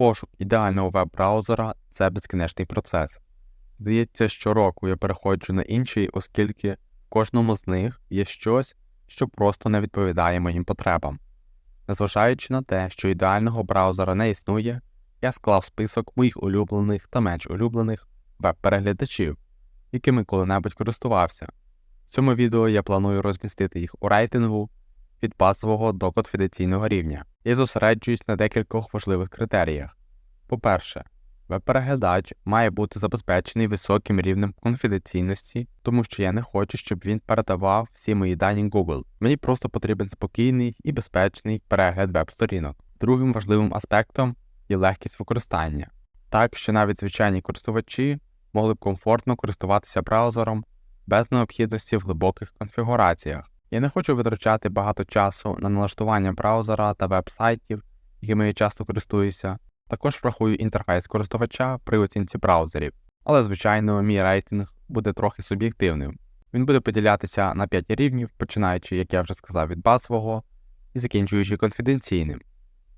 Пошук ідеального веб-браузера це безкінечний процес. Здається, щороку я переходжу на інший, оскільки в кожному з них є щось, що просто не відповідає моїм потребам. Незважаючи на те, що ідеального браузера не існує, я склав список моїх улюблених та менш улюблених веб-переглядачів, якими коли-небудь користувався. В цьому відео я планую розмістити їх у рейтингу від базового до конфіденційного рівня і зосереджуюсь на декількох важливих критеріях. По-перше, веб-переглядач має бути забезпечений високим рівнем конфіденційності, тому що я не хочу, щоб він передавав всі мої дані Google. Мені просто потрібен спокійний і безпечний перегляд веб-сторінок. Другим важливим аспектом є легкість використання, так що навіть звичайні користувачі могли б комфортно користуватися браузером без необхідності в глибоких конфігураціях. Я не хочу витрачати багато часу на налаштування браузера та веб-сайтів, якими я часто користуюся. Також врахую інтерфейс користувача при оцінці браузерів, але, звичайно, мій рейтинг буде трохи суб'єктивним. Він буде поділятися на 5 рівнів, починаючи, як я вже сказав, від базового і закінчуючи конфіденційним.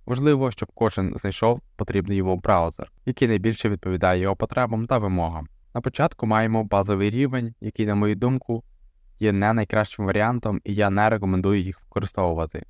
Важливо, щоб кожен знайшов потрібний йому браузер, який найбільше відповідає його потребам та вимогам. На початку маємо базовий рівень, який, на мою думку, є не найкращим варіантом, і я не рекомендую їх використовувати.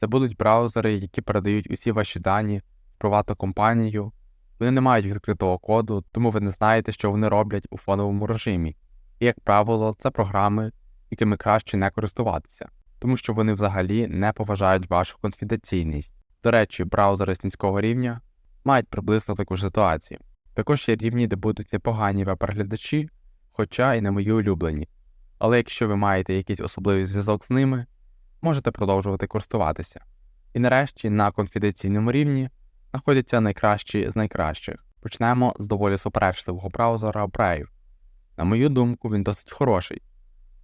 Це будуть браузери, які передають усі ваші дані в приватну компанію, вони не мають відкритого коду, тому ви не знаєте, що вони роблять у фоновому режимі. І, як правило, це програми, якими краще не користуватися, тому що вони взагалі не поважають вашу конфіденційність. До речі, браузери з низького рівня мають приблизно таку ж ситуацію. Також є рівні, де будуть непогані веб-переглядачі, хоча і не мої улюблені. Але якщо ви маєте якийсь особливий зв'язок з ними, можете продовжувати користуватися. І нарешті на конфіденційному рівні знаходяться найкращі з найкращих. Почнемо з доволі суперечливого браузера Brave. На мою думку, він досить хороший.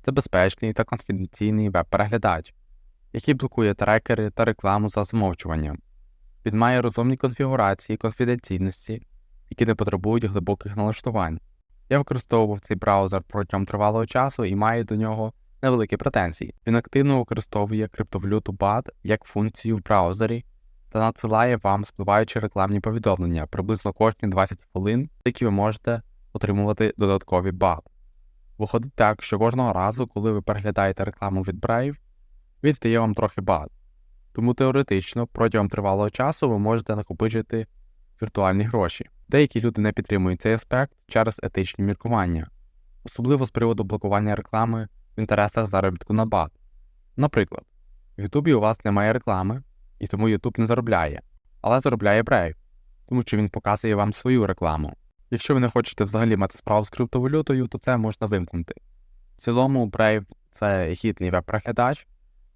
Це безпечний та конфіденційний веб-переглядач, який блокує трекери та рекламу за замовчуванням. Він має розумні конфігурації конфіденційності, які не потребують глибоких налаштувань. Я використовував цей браузер протягом тривалого часу і маю до нього невеликі претензії. Він активно використовує криптовалюту BAT як функцію в браузері та надсилає вам спливаючі рекламні повідомлення приблизно кожні 20 хвилин, які ви можете отримувати додаткові BAT. Виходить так, що кожного разу, коли ви переглядаєте рекламу від Brave, він дає вам трохи BAT. Тому теоретично протягом тривалого часу ви можете накопичити віртуальні гроші. Деякі люди не підтримують цей аспект через етичні міркування, особливо з приводу блокування реклами в інтересах заробітку на бат. Наприклад, в Ютубі у вас немає реклами, і тому YouTube не заробляє, але заробляє Brave, тому що він показує вам свою рекламу. Якщо ви не хочете взагалі мати справу з криптовалютою, то це можна вимкнути. В цілому, Brave це гідний веб-переглядач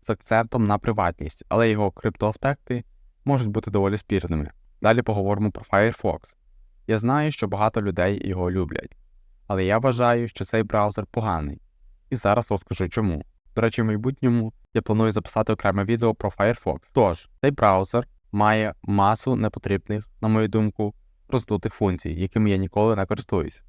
з акцентом на приватність, але його криптоаспекти можуть бути доволі спірними. Далі поговоримо про Firefox. Я знаю, що багато людей його люблять, але я вважаю, що цей браузер поганий. І зараз розкажу чому. До речі, в майбутньому я планую записати окреме відео про Firefox. Тож, цей браузер має масу непотрібних, на мою думку, роздутих функцій, якими я ніколи не користуюсь.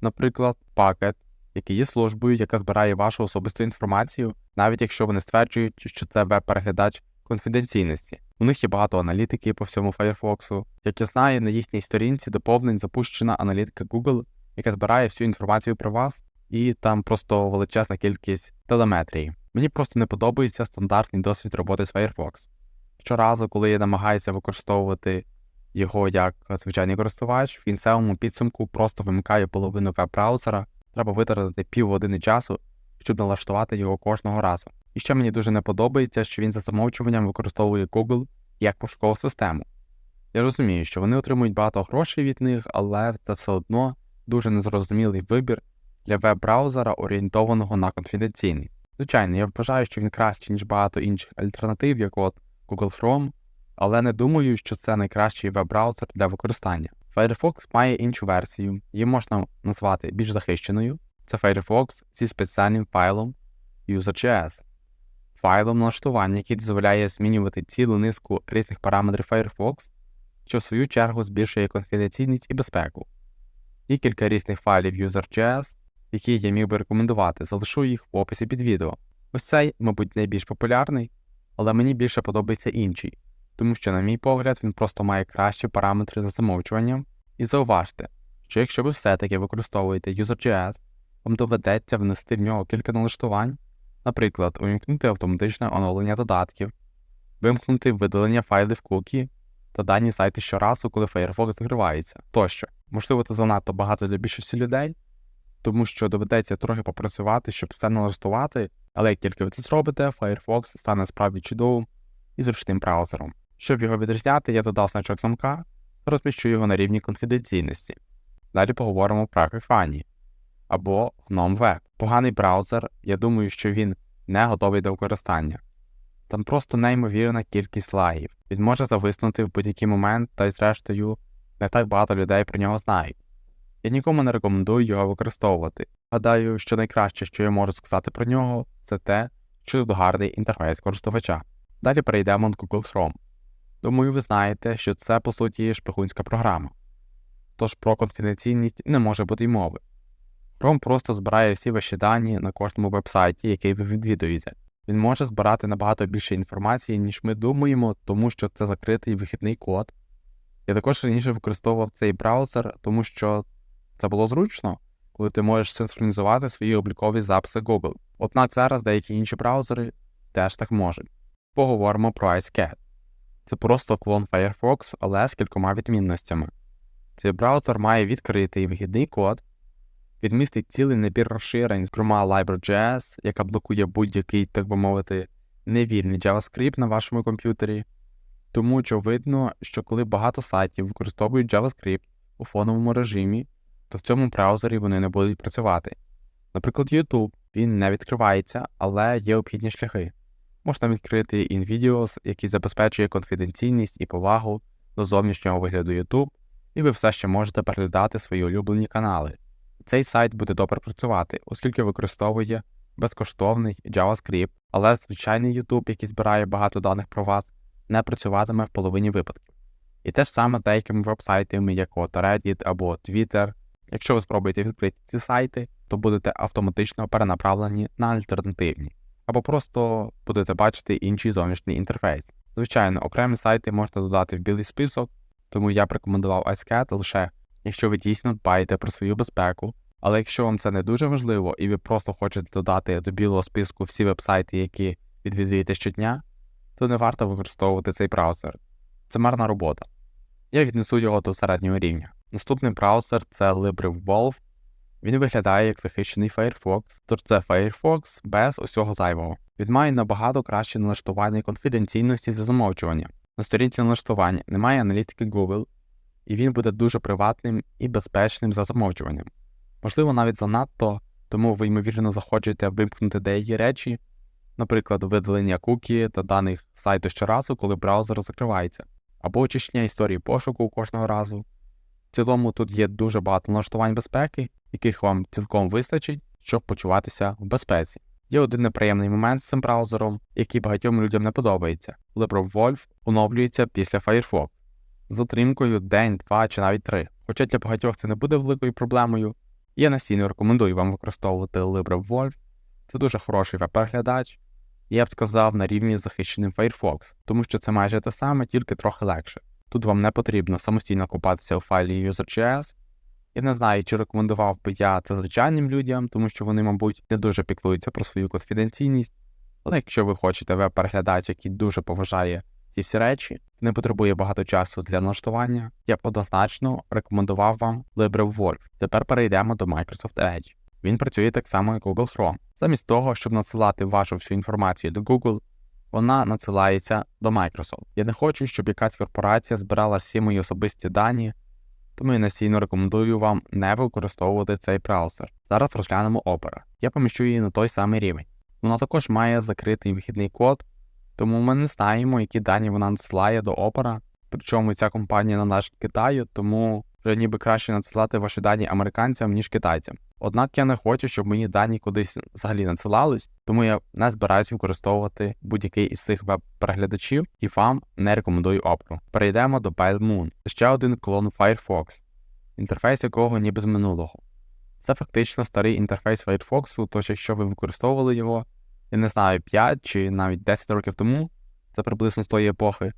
Наприклад, пакет, який є службою, яка збирає вашу особисту інформацію, навіть якщо вони стверджують, що це веб-переглядач конфіденційності. У них є багато аналітики по всьому Firefox. Як я знаю, на їхній сторінці доповнень запущена аналітика Google, яка збирає всю інформацію про вас, і там просто величезна кількість телеметрії. Мені просто не подобається стандартний досвід роботи з Firefox. Щоразу, коли я намагаюся використовувати його як звичайний користувач, в кінцевому підсумку просто вимикаю половину веб-браузера, треба витратити півгодини часу, щоб налаштувати його кожного разу. І ще мені дуже не подобається, що він за замовчуванням використовує Google як пошукову систему. Я розумію, що вони отримують багато грошей від них, але це все одно дуже незрозумілий вибір для веб-браузера, орієнтованого на конфіденційний. Звичайно, я вважаю, що він краще, ніж багато інших альтернатив, як от Google Chrome, але не думаю, що це найкращий веб-браузер для використання. Firefox має іншу версію, її можна назвати більш захищеною. Це Firefox зі спеціальним файлом user.js файлом налаштування, який дозволяє змінювати цілу низку різних параметрів Firefox, що в свою чергу збільшує конфіденційність і безпеку. І кілька різних файлів user.js, які я міг би рекомендувати, залишу їх в описі під відео. Ось цей, мабуть, найбільш популярний, але мені більше подобається інший тому що, на мій погляд, він просто має кращі параметри за замовчуванням. І зауважте, що якщо ви все-таки використовуєте User.js, вам доведеться внести в нього кілька налаштувань, наприклад, увімкнути автоматичне оновлення додатків, вимкнути видалення файлів з та дані сайти щоразу, коли Firefox закривається тощо. Можливо, це занадто багато для більшості людей, тому що доведеться трохи попрацювати, щоб все налаштувати, але як тільки ви це зробите, Firefox стане справді чудовим і зручним браузером. Щоб його відрізняти, я додав значок замка та розміщу його на рівні конфіденційності. Далі поговоримо про Grafani або GNOME Web. Поганий браузер, я думаю, що він не готовий до використання. Там просто неймовірна кількість лагів. Він може зависнути в будь-який момент, та й зрештою не так багато людей про нього знають. Я нікому не рекомендую його використовувати. Гадаю, що найкраще, що я можу сказати про нього, це те, що тут гарний інтерфейс користувача. Далі перейдемо до Google Chrome. Думаю, ви знаєте, що це по суті шпигунська програма. Тож про конфіденційність не може бути й мови. Chrome просто збирає всі ваші дані на кожному вебсайті, який ви відвідуєте. Він може збирати набагато більше інформації, ніж ми думаємо, тому що це закритий вихідний код. Я також раніше використовував цей браузер, тому що це було зручно, коли ти можеш синхронізувати свої облікові записи Google. Однак зараз деякі інші браузери теж так можуть. Поговоримо про IceCat. Це просто клон Firefox, але з кількома відмінностями. Цей браузер має відкритий вихідний код, він містить цілий набір розширень, зокрема Library.js, яка блокує будь-який, так би мовити, невільний JavaScript на вашому комп'ютері. Тому очевидно, що коли багато сайтів використовують JavaScript у фоновому режимі, то в цьому браузері вони не будуть працювати. Наприклад, YouTube він не відкривається, але є обхідні шляхи. Можна відкрити InVideos, який забезпечує конфіденційність і повагу до зовнішнього вигляду YouTube, і ви все ще можете переглядати свої улюблені канали. Цей сайт буде добре працювати, оскільки використовує безкоштовний JavaScript, але звичайний YouTube, який збирає багато даних про вас, не працюватиме в половині випадків. І те ж саме деякими веб-сайтами, як от Reddit або Twitter. Якщо ви спробуєте відкрити ці сайти, то будете автоматично перенаправлені на альтернативні, або просто будете бачити інший зовнішній інтерфейс. Звичайно, окремі сайти можна додати в білий список, тому я б рекомендував IceCat лише якщо ви дійсно дбаєте про свою безпеку. Але якщо вам це не дуже важливо і ви просто хочете додати до білого списку всі вебсайти, які відвідуєте щодня, то не варто використовувати цей браузер. Це марна робота. Я віднесу його до середнього рівня. Наступний браузер це LibreWolf. Він виглядає як захищений Firefox, тож це Firefox без усього зайвого. Він має набагато краще налаштування конфіденційності за замовчуванням. На сторінці налаштування немає аналітики Google, і він буде дуже приватним і безпечним за замовчуванням. Можливо, навіть занадто, тому ви, ймовірно, захочете вимкнути деякі речі, наприклад, видалення кукі та даних сайту щоразу, коли браузер закривається, або очищення історії пошуку кожного разу. В цілому тут є дуже багато налаштувань безпеки, яких вам цілком вистачить, щоб почуватися в безпеці. Є один неприємний момент з цим браузером, який багатьом людям не подобається. LibreWolf оновлюється після Firefox з затримкою день, два чи навіть три. Хоча для багатьох це не буде великою проблемою, я настійно рекомендую вам використовувати LibreWolf. Це дуже хороший веб-переглядач, я б сказав на рівні з захищеним Firefox, тому що це майже те саме, тільки трохи легше. Тут вам не потрібно самостійно купатися у файлі user.js. Я не знаю, чи рекомендував би я це звичайним людям, тому що вони, мабуть, не дуже піклуються про свою конфіденційність. Але якщо ви хочете веб-переглядач, який дуже поважає ці всі речі, не потребує багато часу для налаштування, я б однозначно рекомендував вам LibreWolf. Тепер перейдемо до Microsoft Edge. Він працює так само, як Google Chrome. Замість того, щоб надсилати вашу всю інформацію до Google, вона надсилається до Microsoft. Я не хочу, щоб якась корпорація збирала всі мої особисті дані, тому я настійно рекомендую вам не використовувати цей браузер. Зараз розглянемо Opera. Я поміщу її на той самий рівень. Вона також має закритий вихідний код, тому ми не знаємо, які дані вона надсилає до Opera. Причому ця компанія належить Китаю, тому вже ніби краще надсилати ваші дані американцям, ніж китайцям. Однак я не хочу, щоб мої дані кудись взагалі надсилались, тому я не збираюся використовувати будь-який із цих веб-переглядачів і вам не рекомендую Opera. Перейдемо до PileMoon. Це ще один клон Firefox, інтерфейс якого ніби з минулого. Це фактично старий інтерфейс Firefox, тож якщо ви використовували його, я не знаю, 5 чи навіть 10 років тому, це приблизно з тої епохи,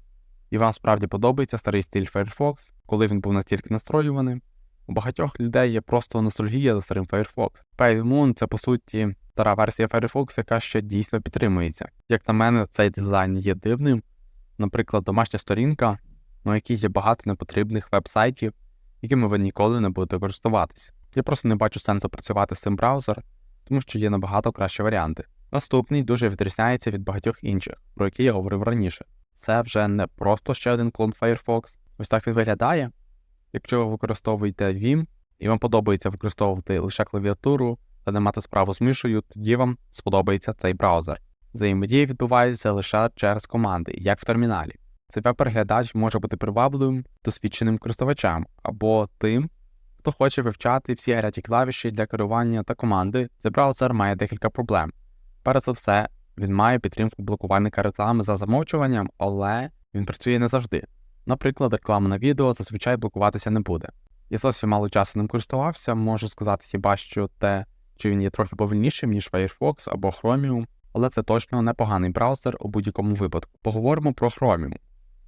і вам справді подобається старий стиль Firefox, коли він був настільки настроюваний. У багатьох людей є просто ностальгія за старим Firefox. PaveMoon – це по суті стара версія Firefox, яка ще дійсно підтримується. Як на мене, цей дизайн є дивним. Наприклад, домашня сторінка, на якій є багато непотрібних веб-сайтів, якими ви ніколи не будете користуватися. Я просто не бачу сенсу працювати з цим браузером, тому що є набагато кращі варіанти. Наступний дуже відрізняється від багатьох інших, про які я говорив раніше. Це вже не просто ще один клон Firefox. Ось так він виглядає. Якщо ви використовуєте Vim і вам подобається використовувати лише клавіатуру та не мати справу з мишою, тоді вам сподобається цей браузер. Взаємодія відбувається лише через команди, як в терміналі. Цей веб-переглядач може бути привабливим досвідченим користувачам або тим, хто хоче вивчати всі гарячі клавіші для керування та команди. Цей браузер має декілька проблем. Перш за все, він має підтримку блокувальника реклами за замовчуванням, але він працює не завжди. Наприклад, реклама на відео зазвичай блокуватися не буде. Я зовсім мало часу ним користувався, можу сказати хіба що те, що він є трохи повільнішим, ніж Firefox або Chromium, але це точно непоганий браузер у будь-якому випадку. Поговоримо про Chromium.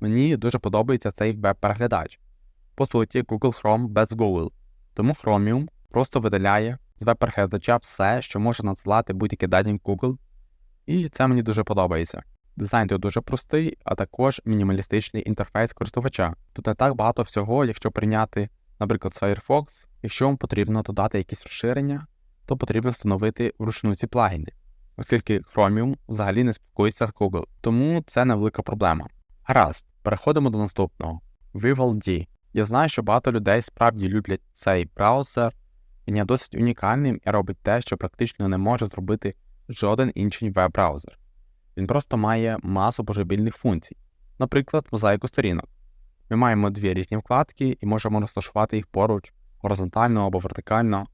Мені дуже подобається цей веб-переглядач. По суті, Google Chrome без Google. Тому Chromium просто видаляє з веб-переглядача все, що може надсилати будь-які дані в Google, і це мені дуже подобається. Дизайн тут дуже простий, а також мінімалістичний інтерфейс користувача. Тут не так багато всього, якщо прийняти, наприклад, Firefox, якщо вам потрібно додати якісь розширення, то потрібно встановити вручну ці плагіни, оскільки Chromium взагалі не спілкується з Google, тому це невелика проблема. Гаразд, переходимо до наступного. Vivaldi. Я знаю, що багато людей справді люблять цей браузер, він є досить унікальним і робить те, що практично не може зробити жоден інший веб-браузер. Він просто має масу божевільних функцій, наприклад, мозаїку сторінок. Ми маємо дві різні вкладки і можемо розташувати їх поруч, горизонтально або вертикально.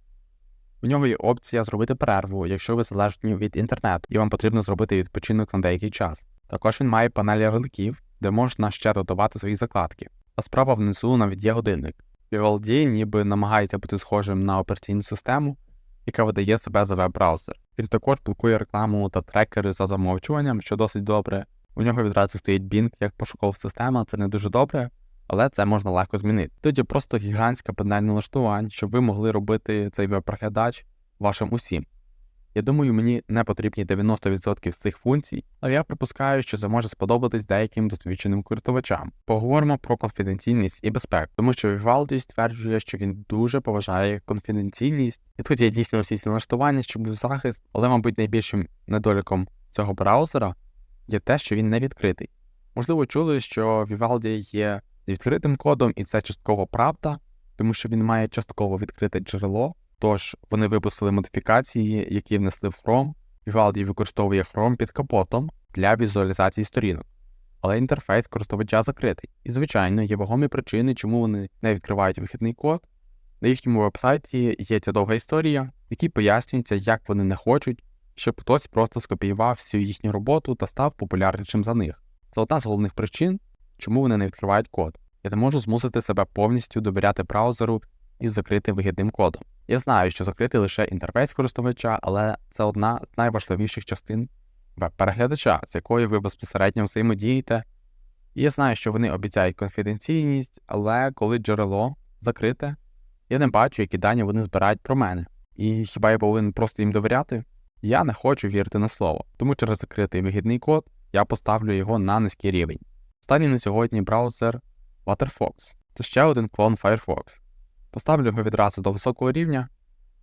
У нього є опція зробити перерву, якщо ви залежні від інтернету, і вам потрібно зробити відпочинок на деякий час. Також він має панель ярликів, де можна ще додавати свої закладки. А справа внизу навіть є годинник. Vivaldi ніби намагається бути схожим на операційну систему, яка видає себе за веб-браузер. Він також блокує рекламу та трекери за замовчуванням, що досить добре. У нього відразу стоїть Bing як пошукова система, це не дуже добре, але це можна легко змінити. Тоді просто гігантська панель налаштувань, щоб ви могли робити цей веб-проглядач вашим усім. Я думаю, мені не потрібні 90% з цих функцій, але я припускаю, що це може сподобатись деяким досвідченим користувачам. Поговоримо про конфіденційність і безпеку, тому що Vivaldi стверджує, що він дуже поважає конфіденційність, і тут є дійсно всі ці налаштування, щоб був захист, але, мабуть, найбільшим недоліком цього браузера є те, що він не відкритий. Можливо, чули, що Vivaldi є з відкритим кодом, і це частково правда, тому що він має частково відкрите джерело. Тож вони випустили модифікації, які внесли в Chrome. Vivaldi використовує Chrome під капотом для візуалізації сторінок, але інтерфейс користувача закритий. І, звичайно, є вагомі причини, чому вони не відкривають вихідний код. На їхньому вебсайті є ця довга історія, в якій пояснюється, як вони не хочуть, щоб хтось просто скопіював всю їхню роботу та став популярнішим за них. Це одна з головних причин, чому вони не відкривають код. Я не можу змусити себе повністю довіряти браузеру із закритим вигідним кодом. Я знаю, що закритий лише інтерфейс користувача, але це одна з найважливіших частин веб-переглядача, з якою ви безпосередньо взаємодієте. Я знаю, що вони обіцяють конфіденційність, але коли джерело закрите, я не бачу, які дані вони збирають про мене. І хіба я повинен просто їм довіряти? Я не хочу вірити на слово, тому через закритий вигідний код я поставлю його на низький рівень. Останній на сьогодні браузер WaterFox. Це ще один клон Firefox. Поставлю його відразу до високого рівня.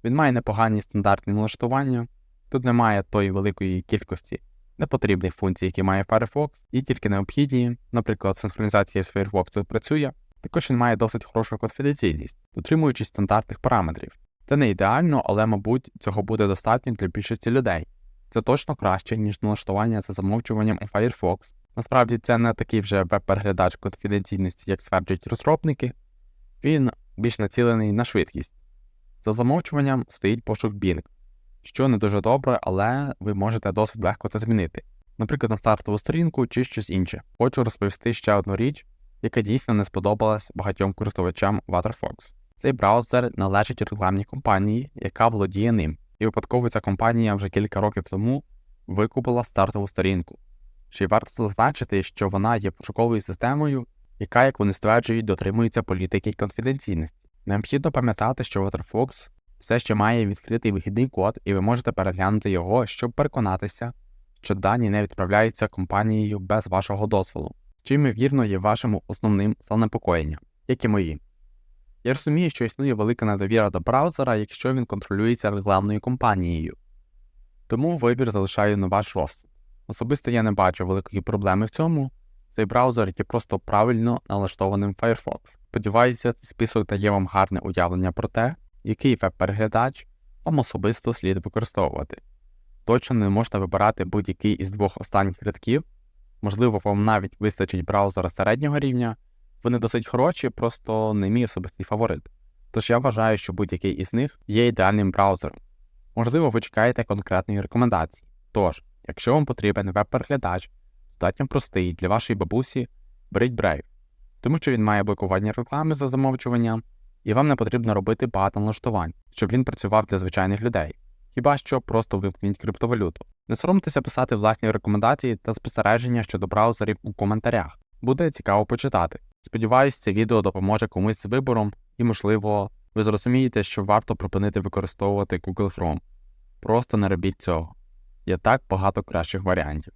Він має непогані стандартні налаштування. Тут немає тої великої кількості непотрібних функцій, які має Firefox, і тільки необхідні, наприклад, синхронізація з Firefox тут працює. Також він має досить хорошу конфіденційність, дотримуючись стандартних параметрів. Це не ідеально, але, мабуть, цього буде достатньо для більшості людей. Це точно краще, ніж налаштування за замовчуванням у Firefox. Насправді це не такий вже веб-переглядач конфіденційності, як стверджують розробники. Він більш націлений на швидкість. За замовчуванням стоїть пошук Bing, що не дуже добре, але ви можете досить легко це змінити, наприклад, на стартову сторінку чи щось інше. Хочу розповісти ще одну річ, яка дійсно не сподобалась багатьом користувачам WaterFox. Цей браузер належить рекламній компанії, яка володіє ним, і випадково ця компанія вже кілька років тому викупила стартову сторінку, Ще й варто зазначити, що вона є пошуковою системою, яка, як вони стверджують, дотримується політики конфіденційності. Необхідно пам'ятати, що Waterfox все ще має відкритий вихідний код, і ви можете переглянути його, щоб переконатися, що дані не відправляються компанією без вашого дозволу, що ймовірно є вашим основним занепокоєнням, як і мої. Я розумію, що існує велика недовіра до браузера, якщо він контролюється рекламною компанією, тому вибір залишаю на ваш розсуд. Особисто я не бачу великої проблеми в цьому. Цей браузер є просто правильно налаштованим Firefox. Сподіваюся, цей список дає вам гарне уявлення про те, який веб-переглядач вам особисто слід використовувати. Точно не можна вибирати будь-який із двох останніх рядків, можливо, вам навіть вистачить браузера середнього рівня, вони досить хороші, просто не мій особистий фаворит. Тож я вважаю, що будь-який із них є ідеальним браузером. Можливо, ви чекаєте конкретної рекомендації. Тож, якщо вам потрібен веб-переглядач, достатньо простий для вашої бабусі, беріть Brave, тому що він має блокування реклами за замовчуванням, і вам не потрібно робити багато налаштувань, щоб він працював для звичайних людей. Хіба що просто вимкніть криптовалюту. Не соромтеся писати власні рекомендації та спостереження щодо браузерів у коментарях. Буде цікаво почитати. Сподіваюсь, це відео допоможе комусь з вибором, і, можливо, ви зрозумієте, що варто припинити використовувати Google Chrome. Просто не робіть цього. Є так багато кращих варіантів.